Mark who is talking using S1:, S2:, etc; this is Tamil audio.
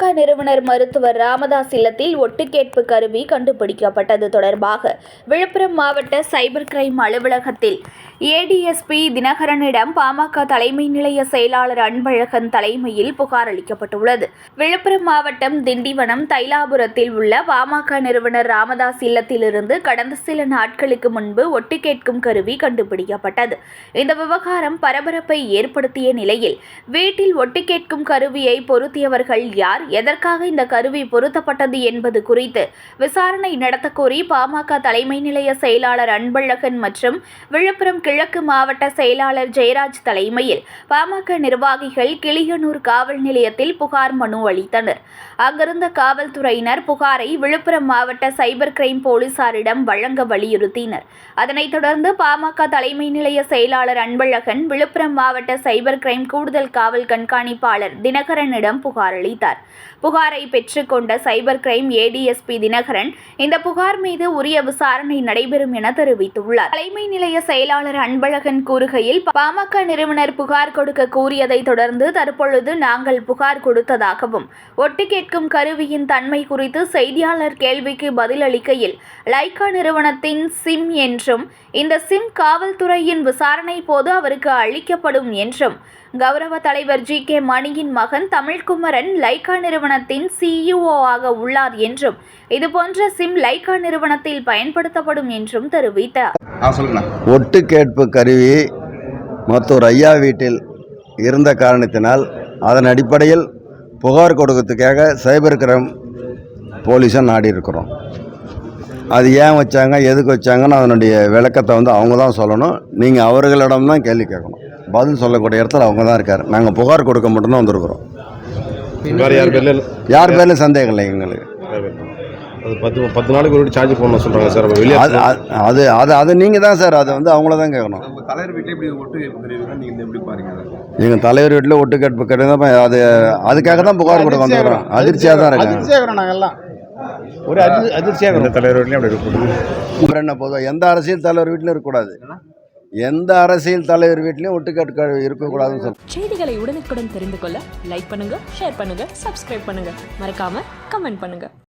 S1: நிறுவனர் மருத்துவர் ராமதாஸ் இல்லத்தில் ஒட்டுக்கேட்பு கருவி கண்டுபிடிக்கப்பட்டது தொடர்பாக விழுப்புரம் மாவட்ட சைபர் கிரைம் அலுவலகத்தில் ஏடிஎஸ்பி தினகரனிடம் பாமக தலைமை நிலைய செயலாளர் அன்பழகன் தலைமையில் புகார் அளிக்கப்பட்டுள்ளது. விழுப்புரம் மாவட்டம் திண்டிவனம் தைலாபுரத்தில் உள்ள பாமக நிறுவனர் ராமதாஸ் இல்லத்திலிருந்து கடந்த சில நாட்களுக்கு முன்பு ஒட்டு கேட்கும் கருவி கண்டுபிடிக்கப்பட்டது. இந்த விவகாரம் பரபரப்பை ஏற்படுத்திய நிலையில் வீட்டில் ஒட்டு கேட்கும் கருவியை பொருத்தியவர்கள் யார் எதற்காக இந்த கருவி பொருத்தப்பட்டது என்பது குறித்து விசாரணை நடத்தக்கோரி பாமக தலைமை நிலைய செயலாளர் அன்பழகன் மற்றும் விழுப்புரம் கிழக்கு மாவட்ட செயலாளர் ஜெயராஜ் தலைமையில் பாமக நிர்வாகிகள் கிளியனூர் காவல் நிலையத்தில் புகார் மனு அளித்தனர். அங்கிருந்த காவல்துறையினர் புகாரை விழுப்புரம் மாவட்ட சைபர் கிரைம் போலீசாரிடம் வழங்க வலியுறுத்தினர். அதனைத் தொடர்ந்து பாமக தலைமை நிலைய செயலாளர் அன்பழகன் விழுப்புரம் மாவட்ட சைபர் கிரைம் கூடுதல் காவல் கண்காணிப்பாளர் தினகரனிடம் புகார் அளித்தார். புகாரை பெற்றுக்கொண்ட சைபர் கிரைம் ஏடிஎஸ்பி தினகரன் இந்த புகார் மீது உரிய விசாரணை நடைபெறும் என தெரிவித்துள்ளார். தலைமை நிலைய செயலாளர் அன்பழகன் கூறுகையில் பாமக நிறுவனர் புகார் கொடுக்க கூறியதை தொடர்ந்து தற்பொழுது நாங்கள் புகார் கொடுத்ததாகவும் ஒட்டு கேட்கும் கருவியின் தன்மை குறித்து செய்தியாளர் கேள்விக்கு பதிலளிக்கையில் லைகா நிறுவனத்தின் சிம் என்றும் இந்த சிம் காவல்துறையின் விசாரணை போது அவருக்கு அளிக்கப்படும் என்றும் கௌரவ தலைவர் ஜி கே மணியின் மகன் தமிழ்குமரன் லைகா நிறுவனத்தின் சிஇஓ ஆக உள்ளார் என்றும் இதுபோன்ற சிம் லைகா நிறுவனத்தில் பயன்படுத்தப்படும் என்றும் தெரிவித்தார்.
S2: ஒட்டு கேட்பு கருவி மருத்துவர் ஐயா வீட்டில் இருந்த காரணத்தினால் அதன் அடிப்படையில் புகார் கொடுக்கறதுக்காக சைபர் கிரைம் போலீஸை நாடி இருக்கிறோம் அது ஏன் வச்சாங்க எதுக்கு வச்சாங்கன்னு அதனுடைய விளக்கத்தை வந்து அவங்க தான் சொல்லணும். நீங்கள் அவர்களிடம் தான் கேள்வி கேட்கணும். பதில் சொல்லக்கூடிய இடத்துல அவங்க தான் இருக்கார். நாங்கள் புகார் கொடுக்க மட்டும்தான் வந்திருக்கிறோம்.
S3: வேறு யார் பேர்ல?
S2: யார் பேர்லையும் சந்தேகம் இல்லை எங்களுக்கு.
S3: அது பத்து பத்து நாளைக்கு ஒரு சார்ஜ் பண்ணணும் சொல்கிறாங்க சார். அப்போ வெளியே
S2: அது அது- அது அது நீங்கள் தான் சார். அது வந்து அவங்கள தான் கேட்கணும்.
S4: தலைவர் வீட்டில் இப்படி ஒட்டு நீங்கள் எப்படி பாருங்க? அதை?
S2: எங்கள் தலைவர் வீட்டில் ஒட்டு கேட்பு கட்டு அது அதுக்காக தான் புகார் கொடுக்க வந்துக்கிறோம் அதிர்ச்சியாக தான் இருக்கேன்.
S4: அதிர்ச்சியாகிறோம் நாங்கள் எல்லாம் ஒரு அதி அதிர்ச்சியாகிறோம்
S3: எந்த தலைவர் வீட்லையும் அப்படி
S2: அப்புறம் என்ன போதும் எந்த அரசியல் தலைவர் வீட்டிலும் இருக்கக்கூடாது. எந்த அரசியல் தலைவர் வீட்லையும் ஒட்டுக்கட்டு இருக்கக்கூடாதுன்னு சொல்ல.
S5: செய்திகளை உடனுக்குடன் தெரிந்து கொள்ள லைக் பண்ணுங்க ஷேர் பண்ணுங்க சப்ஸ்கிரைப் பண்ணுங்க. மறக்காம கமெண்ட் பண்ணுங்க.